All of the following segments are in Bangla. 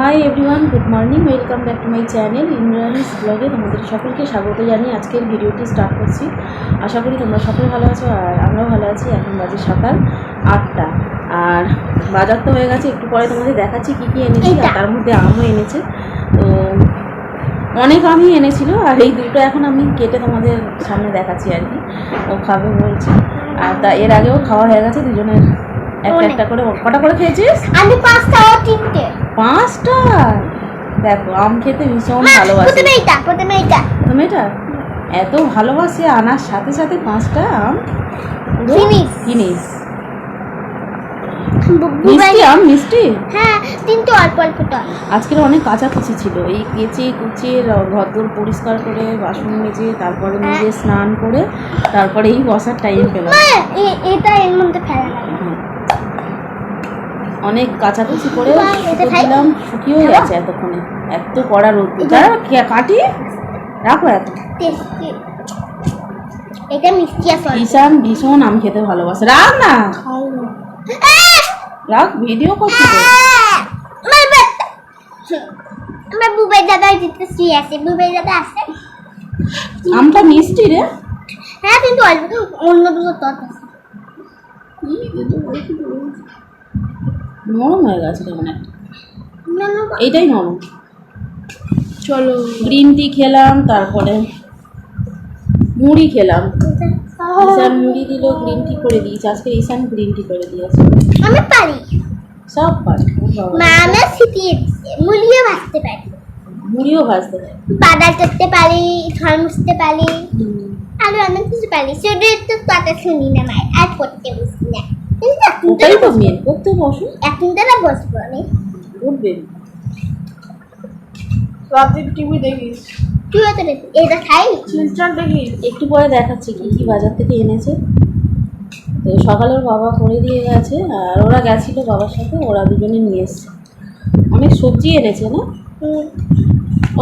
Hi everyone good morning welcome back to my channel Imrani's ব্লগে তোমাদের সকলকে স্বাগত জানিয়ে আজকের ভিডিওটি স্টার্ট করছি। আশা করি তোমরা সকলে ভালো আছো আর আমরাও ভালো আছি। এখন বাজে সকাল আটটা। আর বাজার তো হয়ে গেছে একটু পরে তোমাদের দেখাচ্ছি কী কী এনেছি আর তার মধ্যে আমও এনেছে। তো অনেক আমই এনেছিল আর এই দুটো এখন আমি কেটে তোমাদের সামনে দেখাচ্ছি আর কি। ও খাবে বলছি। আর তা এর আগেও খাওয়া হয়ে গেছে দুজনের একটা একটা করে কটা করে খেয়েছিস? আমি পাঁচটা ও তিনটে। পাঁচটা? দেখো আম খেতে ভীষণ ভালোবাসে। প্রথমে এইটা প্রথমে এইটা তুমি এটা এত ভালোবাসে আনার সাথে সাথে পাঁচটা আম? মিষ্টি আম মিষ্টি? হ্যাঁ তিনটে অল্প অল্প আজকের অনেক কাচাকুচি ছিল। এই কেচে কুচিয়ে ঘরদোর পরিষ্কার করে বাসন মেজে তারপরে নিজে স্নান করে তারপরে এই বসার টাইম পেলাম। এটা এর মধ্যে ফেলা। অনেক কাচাকুচি করে? দিলাম শুকিয়েও গেছে এতক্ষণে। এত কড়া রোদ কাটি? রাখো এত। এটা মিষ্টি। ঈশান ভীষণ আম খেতে ভালোবাসে। রাখ না। রাখ ভিডিও করছি আমার বুবাই দাদা শুয়ে আছে। বুবাই দাদা আছে। আমটা মিষ্টি রে। হ্যাঁ কিন্তু অল্প অন্যগুলো তত আছে নরম হয়ে গেছে কেমন একটা না, না, এইটাই নরম চলো গ্রিন টি খেলাম তারপরে মুড়ি খেলাম। ঈশান মুড়ি দিল গ্রিন টি করে দিয়েছে। আজকে ঈশান গ্রিন টি করে দিয়েছে। আমি পারি। সব পারি। মা আমার মুড়িও ভাজতে পারি। মুড়িও ভাজতে পারে বাদাল করতে পারি ঝড় মুছতে পারি আরও অনেক কিছু পারি। শুধু একটু কথা শুনি না মায়ের আর পড়তে বসি না। ওটাই তো তো মেন করতে বসো। এখন তো না বসবো আমি। উঠবে। রাতে টিভি দেখিস তুই তো দেখি। এটা খাই। সিনচান দেখিস একটু পরে দেখাচ্ছি কি কি বাজার থেকে এনেছে। তো সকালে ওর বাবা করে দিয়ে গেছে আর ওরা গেছিল বাবার সাথে ওরা দুজনে নিয়ে এসছে। অনেক সবজি এনেছে না? হুম,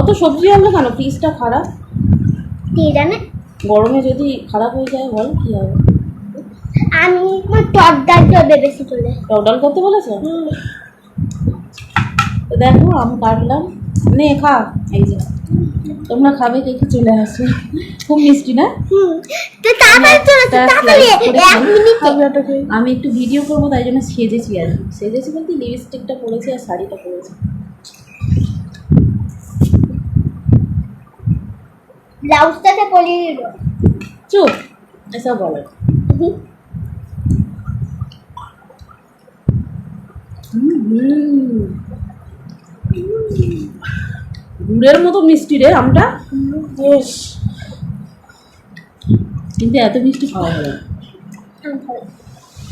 অত সবজি আনলো কেন? ফ্রিজটা খারাপ? তুই জানে গরমে যদি খারাপ হয়ে যায় বল কি হবে? আমি আমার টক ডাল করবে বেশি চলে টক ডাল করতে বলেছে? তো দেখো আম কাটলাম। নে খা। এই যে তোমরা খাবে দেখে চলে আসো। খুব মিষ্টি না? তো। আমি একটু ভিডিও করব তাই জন্য সেজেছি আর সেজেছি বলতে লিপস্টিকটা পরেছি আর শাড়িটা পরেছি। ব্লাউজটাতে পরিয়ে দিল চুপ এসব বলো। গুড়ের মতো মিষ্টি রে আমটা। বেশ। কিন্তু এত মিষ্টি খাওয়া ভালো না।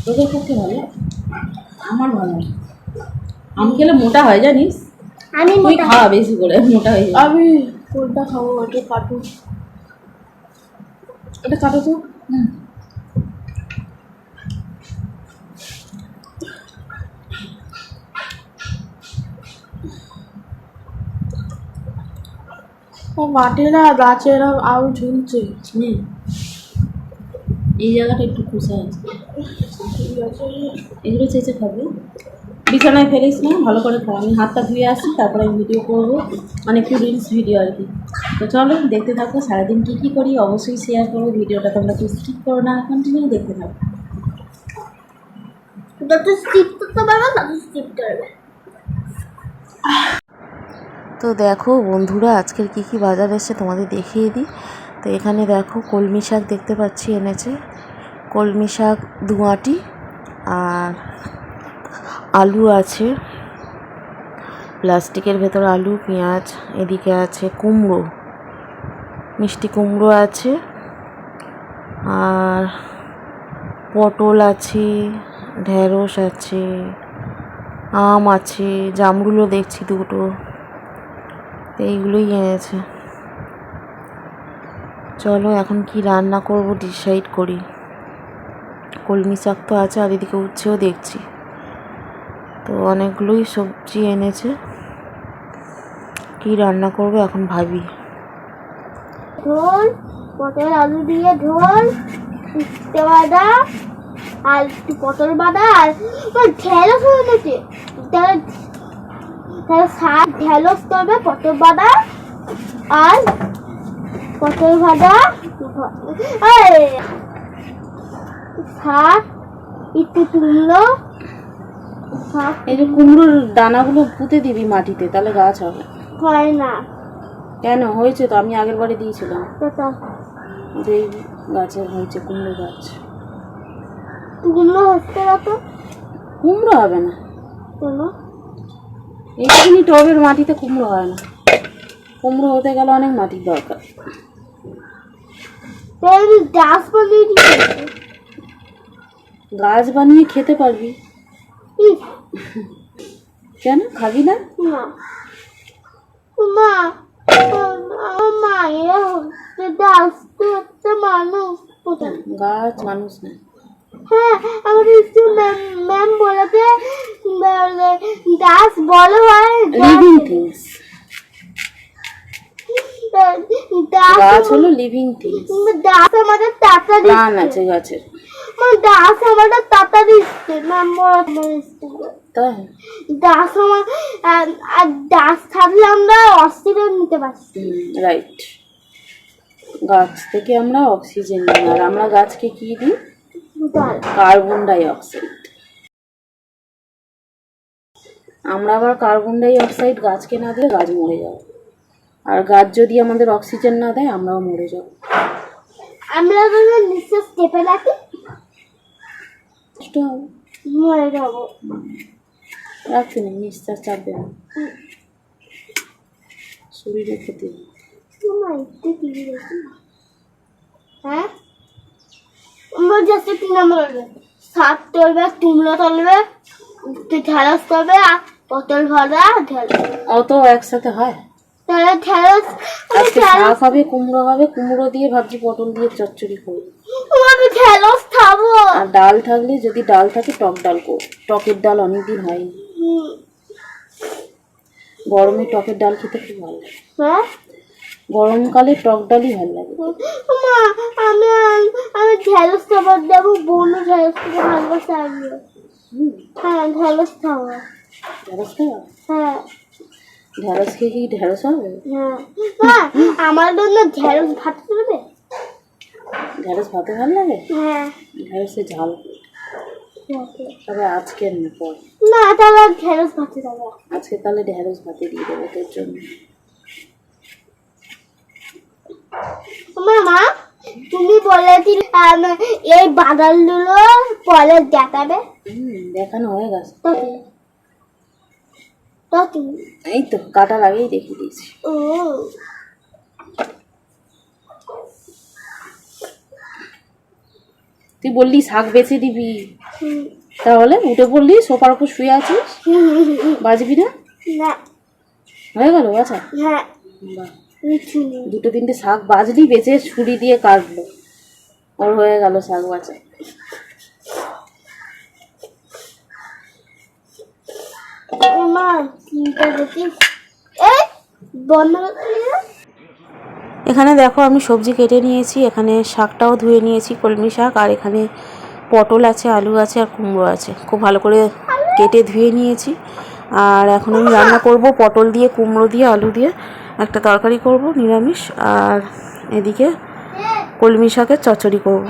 তোদের পক্ষে ভালো? আমার ভালো। আম খেলে মোটা হয় জানিস? আমি তুই মোটা খাওয়া বেশি করে মোটা হয়ে আমি কোনটা খাব? এটা কাটু। এটা কাটো তো? হুম। ও মাটিরা গাছেরা আউ ঝুলছে। নে। এই জায়গাটা একটু খুশা আছে। আছে। এগুলো চেঁচে খাবে। বিছানায় ফেলিস না ভালো করে খাও আমি হাতটা ধুয়ে আসি তারপরে আমি ভিডিও করব। মানে একটু রিলস ভিডিও আর কি। তো চলো দেখতে থাকো সারাদিন কী কী করি অবশ্যই শেয়ার করব ভিডিওটা তোমরা কেউ স্কিপ করো না কন্টিনিউ দেখতে থাকো। যত স্কিপ করতে পারবে তত স্কিপ করবে। তো দেখো বন্ধুরা আজকের কি কি বাজার এসছে তোমাদের দেখিয়ে দিই। তো এখানে দেখো কলমি শাক দেখতে পাচ্ছি এনেছে। কলমি শাক দুয়াটি আর আলু আছে। প্লাস্টিকের ভেতর আলু, পেঁয়াজ, এদিকে আছে কুমড়ো। মিষ্টি কুমড়ো আছে। আর পটল আছে, ঢেঁড়স আছে, আম আছে, জামরুলও দেখছি দুটো। এইগুলোই এনেছে। চলো এখন কি রান্না করব ডিসাইড করি। কলমি শাক তো আছে আর এদিকে উচ্ছেও দেখছি। তো অনেকগুলোই সবজি এনেছে। কি রান্না করব এখন ভাবি। ঝোল পটল আলু দিয়ে ঝোল শুক্তে বাদা, আর একটু পটল বাদা, আর ঢেঁড়স হয়ে গেছে তাহলে শাক ঢেঁড়স করবে পটল বাদা, আর পটল ভাজা শাক একটু তুললো এই যে কুমড়োর দানাগুলো পুঁতে দিবি মাটিতে তাহলে গাছ হবে। হয় না। কেন? হয়েছে তো আমি আগের বারে দিয়েছিলাম। যেই গাছের হয়েছে কুমড়ো গাছ। তুললো হচ্ছে না তো? কুমড়ো হবে না। কেন? এইটুকুনি টবের মাটিতে কুমড়ো হয় না। কুমড়ো হতে গেলে অনেক মাটির দরকার। গাছ বানিয়ে দিচ্ছে গাছ বানিয়ে খেতে পারবি। কেন? খাবি না? মা। আমার মায়েরা গাছ তো হচ্ছে মানুষ। কোথায়? গাছ মানুষ না। হ্যাঁ আমাদের স্কুল ম্যাম ম্যাম হয় লিভিং থিংস গাছ গাছ হলো লিভিং থিংস গাছ আমাদের টাকা প্রাণ আছে গাছের। মা, গাছ আমাদের টাকা দিচ্ছে ম্যাম বলেছে তাই? গাছ আমার আর গাছ থাকলে আমরা অক্সিজেন নিতে পারছি। রাইট গাছ থেকে আমরা অক্সিজেন নিই আর আমরা গাছকে কি দিই? কার্বন ডাই অক্সাইড আমরা আবার কার্বন ডাই অক্সাইড গাছকে না দিলে গাছ মরে যাবে। আর গাছ যদি আমাদের অক্সিজেন না দেয় আমরাও মরে যাব। আমরা নিঃশ্বাস চেপে রাখি। মরে যাব। রাখতে নেই নিঃশ্বাস চাপবে না শরীরে ক্ষতি। হ্যাঁ? আমরা যাচ্ছে তিন নম্বর শাক তুলবে কুমড়ো তুলবে ঢেঁড়স করবে আর পটল ভাজা অত একসাথে হয়। তাহলে ঢেঁড়স আজকে শাক হবে কুমড়ো হবে কুমড়ো দিয়ে ভাবছি পটল দিয়ে চচ্চড়ি করব। ঢেঁড়স ডাল থাকলে যদি ডাল থাকে টক ডাল করব টকের ডাল অনেকদিন হয়নি হুম, গরমে টকের ডাল খেতে খুব ভালো লাগে। হ্যাঁ? গরমকালে টক ডালই ভালো লাগে। আমি আমি ঢেঁড়স খাবার দেবো বোনও ঢেঁড়স খেতে ভালোবাসে আমিও। হ্যাঁ ঢেঁড়স খাব ঢেঁড়স খাওয়া? হ্যাঁ। ঢেঁড়স খেয়ে কি ঢেঁড়স হবে? হ্যাঁ। আমার জন্য ঢেঁড়স ভাত করবে ঢেঁড়স ভাতে ভালো লাগে? হ্যাঁ। ঝাল। তবে আজকে পর। না তাহলে ভাতে দেবো আজকে তাহলে ভাতে দিয়ে দেবো তোর জন্য। আমার মা তুমি বলেছিলে এই বাগানগুলো পরে দেখাবে? দেখানো হয়ে গেছে? এই তো কাটার আগেই দেখিয়ে দিয়েছি। ও। তুই বললি শাক বেছে দিবি। তাহলে উঠে পড়লি সোফার উপর শুয়ে আছিস? বাজবি না? হয়ে গেল আচ্ছা দুটো তিনটে শাক বাজলি বেঁচে ছুরি দিয়ে কাটলো। ওর হয়ে গেল শাক বাঁচা মা দেখিস এই বন্ধ? এখানে দেখো আমি সবজি কেটে নিয়েছি, এখানে শাকটাও ধুয়ে নিয়েছি, কলমি শাক, আর এখানে পটল আছে, আলু আছে, আর কুমড়ো আছে। খুব ভালো করে কেটে ধুয়ে নিয়েছি। আর এখন আমি রান্না করব পটল দিয়ে, কুমড়ো দিয়ে, আলু দিয়ে। একটা তরকারি করব, নিরামিষ, আর এদিকে কলমি শাকের চচ্চড়ি করব।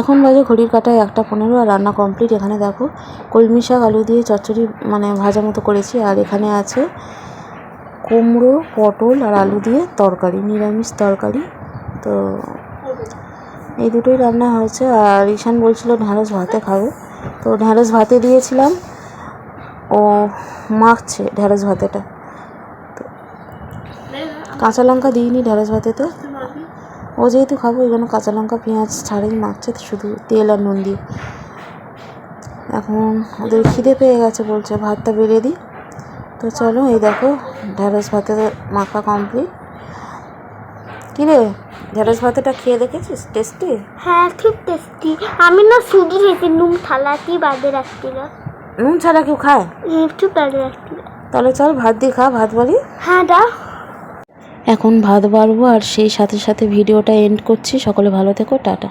এখন বাজে ঘড়ির কাটায় একটা পনেরো, আর রান্না কমপ্লিট। এখানে দেখো কলমি শাক, আলু দিয়ে চচ্চড়ি মানে ভাজা মতো করেছি, আর এখানে আছে কুমড়ো, পটল আর আলু দিয়ে তরকারি, নিরামিষ তরকারি। তো এই দুটোই রান্না হয়েছে। আর ঈশান বলছিল, ঢ্যাঁড়স ভাতে খাব। তো ঢ্যাঁড়স ভাতে দিয়েছিলাম। ও মাখছে ঢ্যাঁড়স ভাতেটা। তো কাঁচা লঙ্কা দিইনি ঢ্যাঁড়স ভাতেতে ও যেহেতু খাব ওই জন্য কাঁচা লঙ্কা, পেঁয়াজ ছাড়াই মাখছে শুধু তেল আর নুন দিয়ে। এখন ওদের খিদে পেয়ে গেছে, বলছে, ভাতটা বেড়ে দিই তো চলো, এই দেখো ঢ্যাঁড়স ভাতে মাখা কমপ্লিট কী রে ঢ্যাঁড়স ভাতেটা খেয়ে দেখেছিস? টেস্টি হ্যাঁ খুব টেস্টি আমি না শুধু খেতে নুন থালাটি বাদে রাখছিল। নুন ছাড়া কেউ খায়? একটু বাদে রাখছিল। তাহলে চল ভাত দিয়ে খা ভাত বাড়ি। হ্যাঁ দাও। এখন ভাত বাড়বো আর সেই সাথে সাথে ভিডিওটা এন্ড করছি। সকলে ভালো থেকো টাটা।